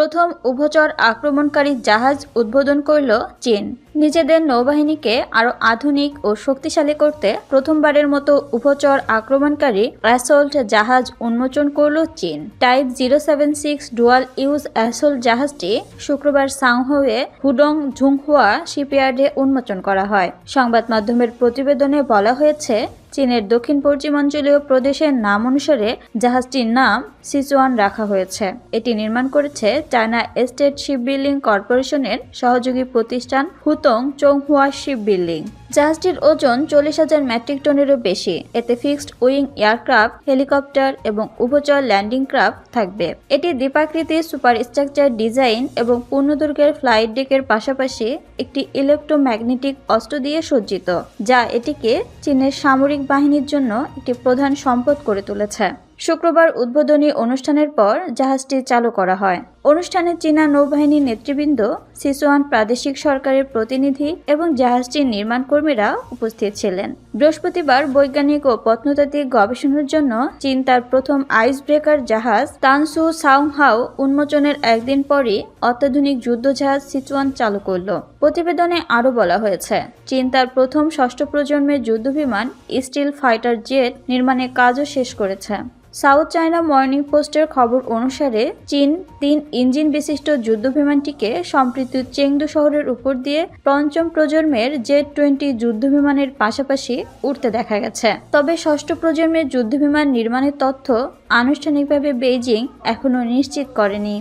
প্রথম উভচর আক্রমণকারী জাহাজ উদ্বোধন করল চীন। নিজেদের নৌবাহিনীকে আরও আধুনিক ও শক্তিশালী করতে প্রথমবারের মতো উভচর আক্রমণকারী অ্যাসল্ট জাহাজ উন্মোচন করল চীন। Type zero seven six dual use assault জাহাজটি শুক্রবার সাংহোয়ে হুডং ঝুংহুয়া শিপইয়ার্ডে উন্মোচন করা হয়। সংবাদ মাধ্যমের প্রতিবেদনে বলা হয়েছে চীনের দক্ষিণ পশ্চিমাঞ্চলীয় প্রদেশের নাম অনুসারে জাহাজটির নাম সিচুয়ান রাখা হয়েছে। এটি নির্মাণ করেছে চায়না এস্টেট শিপ বিল্ডিং কর্পোরেশনের সহযোগী প্রতিষ্ঠান হুতং চৌহুয়া শিপ বিল্ডিং জাহাজটির ওজন চল্লিশ হাজার মেট্রিক টনেরও বেশি। এতে ফিক্সড উইং এয়ারক্রাফট, হেলিকপ্টার এবং উভচর ল্যান্ডিং ক্রাফট থাকবে। এটি দ্বীপাকৃতি সুপার স্ট্রাকচার ডিজাইন এবং পূর্ণদৈর্ঘ্যের ফ্লাইট ডেকের পাশাপাশি একটি ইলেকট্রোম্যাগনেটিক অস্ত্র দিয়ে সজ্জিত, যা এটিকে চীনের সামরিক বাহিনীর জন্য একটি প্রধান সম্পদ করে তুলেছে। শুক্রবার উদ্বোধনী অনুষ্ঠানের পর জাহাজটি চালু করা হয়। অনুষ্ঠানে চীনা নৌবাহিনীর নেতৃবৃন্দ, সিসোয়ান প্রাদেশিক সরকারের প্রতিনিধি এবং জাহাজটির নির্মাণ কর্মীরা উপস্থিত ছিলেন। বৃহস্পতিবার বৈজ্ঞানিক ও প্রত্নতাত্ত্বিক গবেষণার জন্য চীন তার প্রথম আইস ব্রেকার জাহাজ তানসু সাউংহাও উন্মোচনের একদিন পরই অত্যাধুনিক যুদ্ধজাহাজ সিচুয়ান চালু করল। প্রতিবেদনে আরও বলা হয়েছে চীন তার প্রথম ষষ্ঠ প্রজন্মের যুদ্ধবিমান স্টিল ফাইটার জেট নির্মাণের কাজও শেষ করেছে। সাউথ চায়না মর্নিং পোস্টের খবর অনুসারে চীন তিন ইঞ্জিন বিশিষ্ট যুদ্ধবিমানটিকে সম্প্রীতি চেংদু শহরের উপর দিয়ে পঞ্চম প্রজন্মের জেট টোয়েন্টি যুদ্ধবিমানের পাশাপাশি উঠতে দেখা গেছে। তবে ষষ্ঠ প্রজন্মের যুদ্ধবিমান নির্মাণের তথ্য আনুষ্ঠানিকভাবে বেইজিং এখনও নিশ্চিত করেনি।